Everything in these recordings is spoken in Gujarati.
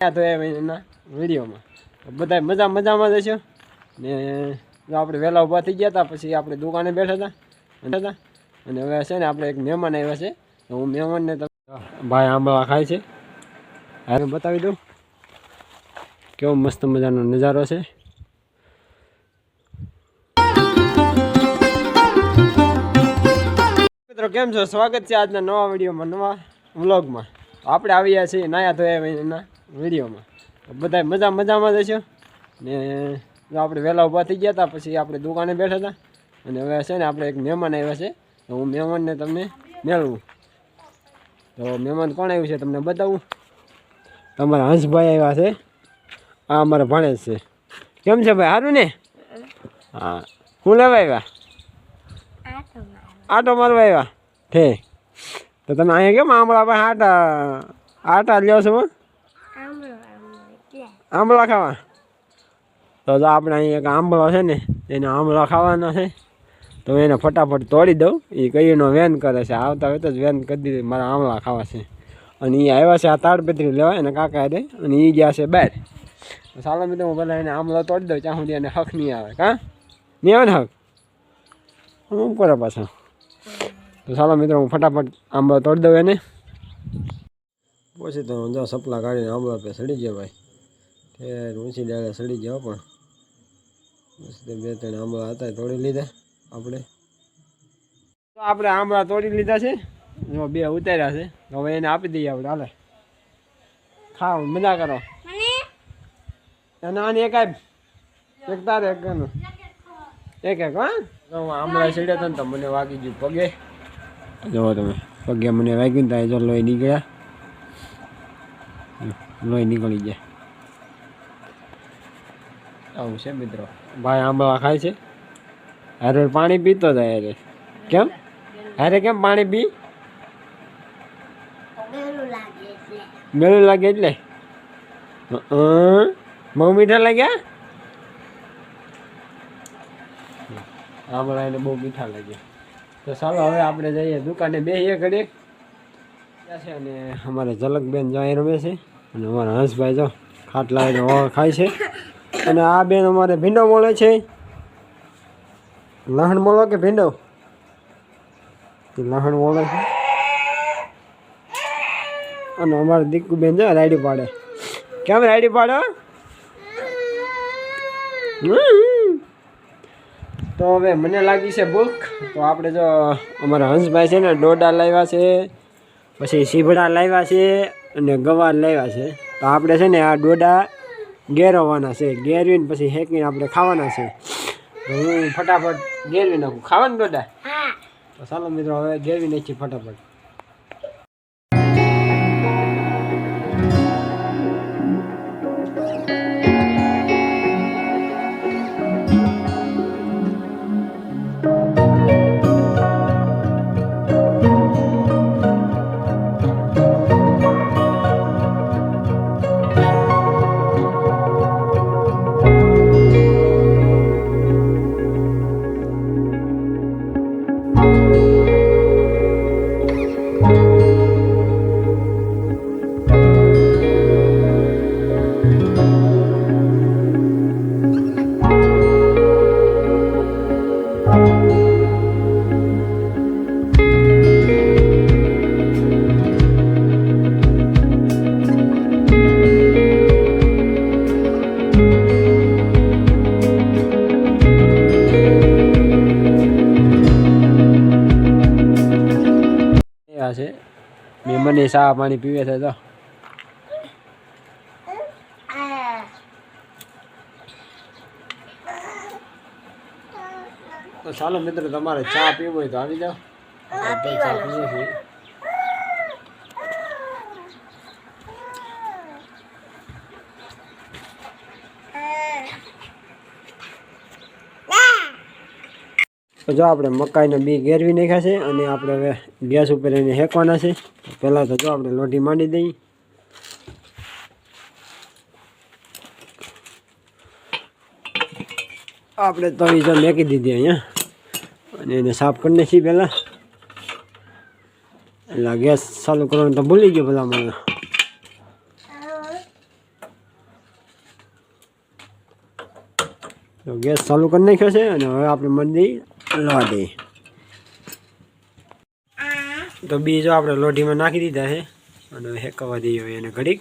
તો એના વિડીયોમાં. બધા મજા મજામાં જ હશો? ને આપણે વહેલા ઊભા થઈ ગયા હતા, પછી આપણે દુકાને બેઠા હતા અને હવે છે ને આપણે એક મહેમાન આવ્યા છે. હું મહેમાનને ભાઈ આંબળા ખાય છે. હવે બતાવી દઉં. કેવો મસ્ત મજાનો નજારો છે. મિત્રો, કેમ છો? સ્વાગત છે આજના નવા વિડીયોમાં, નવા વ્લોગમાં. આપણે આવ્યા છીએ નાયા ધોયા એના વિડીયોમાં. બધા મજા, મજામાં જ હશો? ને આપણે વહેલા ઊભા થઈ ગયા હતા પછી આપણે દુકાને બેઠા હતા અને હવે છે ને આપણે એક મહેમાન આવ્યા છે. તો હું મહેમાનને તમને મેળવું. તો મહેમાન કોણ આવ્યું છે તમને બતાવું? તમારા હંસભાઈ આવ્યા છે. આ અમારા ભણે છે. કેમ છે ભાઈ સારું ને? હા. હું લેવા આવ્યા? આટો મારવા આવ્યા? ઠે તો તમે અહીંયા કેમ આમળા ભાઈ આટા આટા લ્યો છો આંબળા ખાવા તો જો આપણે અહીંયા એક આંબળો છે ને, એને આંબળા ખાવાના છે. તો એને ફટાફટ તોડી દઉં. એ કઈનો વેન કરે છે. આવતા હોય જ વેન કરી દીધી. મારા આંબળા ખાવા છે. અને એ આવ્યા છે આ તાડપત્રી લેવા એને કાકા દે અને એ ગયા છે બહાર. ચાલો મિત્રો, હું પહેલાં એને આંબળો તોડી દઉં. ત્યાં સુધી એને હક નહીં આવે. કાં નહીં આવે ને હક? હું કરે પાછા? તો ચાલો મિત્રો, હું ફટાફટ આંબળો તોડી દઉં એને. પછી તો જો સપલા કાઢીને આંબળા પે સડી ગયો ભાઈ. તે ઊંચી ડાળે સડી જાઓ પણ. બે ત્રણ આંબળા હતા તોડી લીધા આપણે. તો આપણે આંબળા તોડી લીધા છે. જો બે ઉતાર્યા છે. હવે એને આપી દઈએ આપણે. હાલે. ખાઓ મજા કરો. નાની આની એક એક તારે એક એક એક હા. હું આંબળા ચડ્યા હતા ને તો મને વાગી ગયું પગે. જુઓ તમે પગે મને વાગ્યું ને ત્યાં જો લોહી નીકળ્યા. લોહી નીકળી ગયા. આવું છે મિત્રો. ભાઈ આંબળા ખાય છે? હારે પાણી પીતો જાય અરે કેમ? હારે કેમ પાણી પી? મેળું લાગે એટલે? બહુ મીઠા લાગ્યા? આંબળા એને બહુ મીઠા લાગ્યા. તો ચાલો હવે આપણે જઈએ દુકાને બેસીએ ઘડીએ ત્યાં છે અને અમારે ઝલકબેન જો અહીં રમે છે. અને અમારા હંસભાઈ જો ખાટલા ખાય છે. અને આ બેન અમારે ભીંડો મળે છે. લહણ મળો કે ભીંડો? લહણ મળે છે. અને અમારે દીકુ બેન છે રાયડી પાડે. કેમ રાયડી પાડો. તો હવે મને લાગી છે ભૂખ. તો આપણે જો અમારા હંસભાઈ છે ને ડોડા લાવ્યા છે, પછી સીભડા લાવ્યા છે અને ગવાર લાવ્યા છે. તો આપણે છે ને આ ડોડા ગેરવવાના છે. ગેરવીને પછી હેકીને આપણે ખાવાના છે. તો હું ફટાફટ ઘેરવી નાખું. ખાવાનું ડોડા તો ચાલો મિત્રો હવે ગેરવી નાખીએ ફટાફટ. એવા છે. મેં મને ચા પાણી પીવે છે તો તો ચાલો મિત્રો તમારે ચા પીવો હોય તો આવી જાઓ. ચા પીવો છીએ. તો જો આપણે મકાઈને બી ગેરવી નાખ્યા છે અને આપણે હવે ગેસ ઉપર એને હેકવાના છે. પહેલાં તો જો આપણે લોઢી માંડી દઈએ. આપણે તવી જો મેકી દીધી અહીંયા. અને એને સાફ કરી નાખીએ પહેલાં. એટલે ગેસ ચાલુ કરવાનું તો ભૂલી ગયો પેલા મને. ગેસ ચાલુ કરી નાખ્યો છે અને હવે આપણે મંદિર લોઢી. તો બીજો આપણે લોઢીમાં નાખી દીધા છે. અને હેકવા દઈએ એને ઘડીક.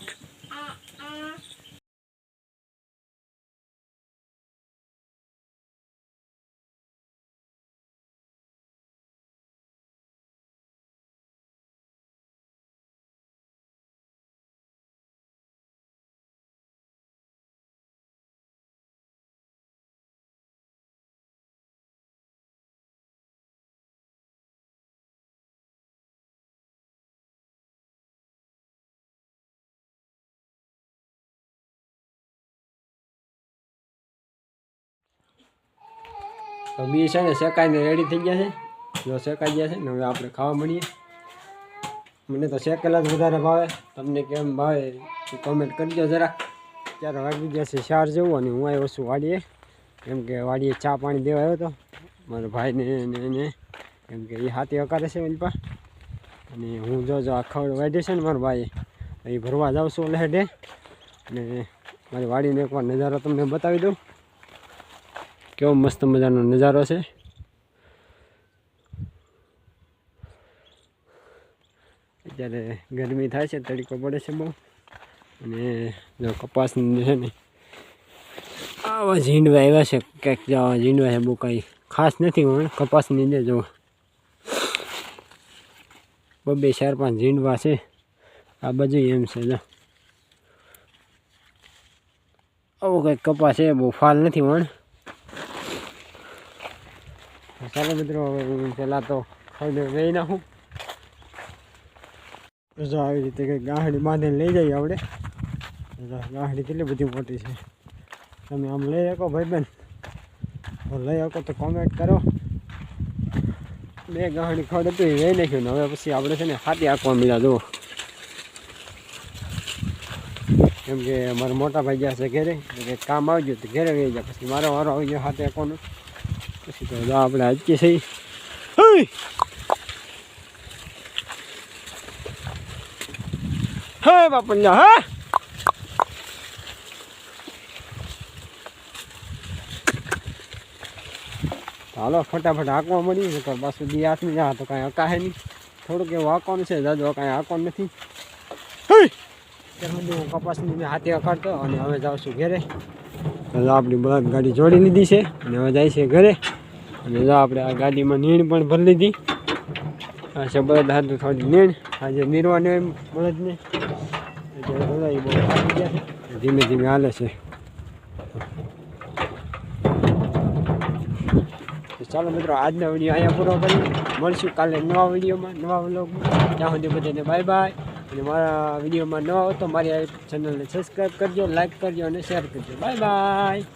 તો બી છે ને શેકાઈને રેડી થઈ ગયા છે. જો શેકાઈ ગયા છે ને હવે આપણે ખાવા મળીએ. મને તો શેકેલા જ વધારે ભાવે. તમને કેમ ભાવે કોમેન્ટ કરજો જરા ત્યારે વાગી ગયા છે ચાર જેવું અને હું આવ્યો છું વાડીએ. કેમ કે વાડીએ ચા પાણી દેવા આવ્યો હતો મારા ભાઈને એને કેમ કે એ હાથી અકારે છે વલપા અને હું જો જો આ ખવડ વાઢી છે ને મારા ભાઈ એ ભરવા જાઉં છું લહેડે. અને મારી વાડીને એકવાર નજારો તમને બતાવી દઉં. કેવો મસ્ત મજાનો નજારો છે. અત્યારે ગરમી થાય છે, તડકો પડે છે બહુ. અને જો કપાસની છે ને, આવા ઝીંડવા આવ્યા છે, ક્યાંક જવા ઝીંડવા છે બહુ કાંઈ ખાસ નથી, પણ કપાસની અંદર જો બબે ચાર, પાંચ ઝીંડવા છે, આ બાજુ એમ છે, જો. આવો કંઈક કપાસ છે, બહુ ફાલ નથી, પણ ચાલો મિત્રો, હવે પહેલાં તો ખાઈને વેઈ નાખું જો આવી રીતે કંઈક ગાહડી બાંધીને લઈ જઈએ આપણે. ગાહડી કેટલી બધી મોટી છે. તમે આમ લઈ શકો ભાઈબેન બેન લઈ શકો તો કોમેન્ટ કરો. બે ગાહડી ખડ હતું વેઈ નાખ્યું ને હવે પછી આપણે છે ને હાથી આંકવા મળ્યા જુઓ. કેમ કે મારા મોટા ભાઈ ગયા છે ઘરે કામ આવી ગયું તો ઘરે વહી જાય પછી મારો વારો આવી ગયો હાથે આંકવાનો પછી તો આપણે આજકે સહી હે બાપન્યા હા! હાલો ફટાફટ હાંકવા મળી તો પાછું બી હાથની જા તો કાંઈ હકાશે નહીં. થોડુંક એવું હાંકવાનું છે દાદો કાંઈ હાંકવાનું નથી. ત્યાં સુધી હું કપાસની મેં હાથે અકાડતો અને હવે જાઉં છું ઘરે. આપણી બળદ ગાડી જોડી લીધી છે અને હવે જાય છે ઘરે. અને જો આપણે આ ગાડીમાં નીણ પણ ભરી લીધી. આ છે બળદ થોડી નીણ. આજે નીરવાને બળદને. ધીમે ધીમે હાલે છે. ચાલો મિત્રો, આજના વીડિયો અહીંયા પૂરો કરીએ. મળશું કાલે નવા વિડીયોમાં, નવા વ્લોગમાં. ત્યાં સુધી બધાને બાય બાય. અને મારા વિડીયોમાં નવા હો તો મારી ચેનલને સબસ્ક્રાઈબ કરજો લાઈક કરજો અને શેર કરજો. Bye bye.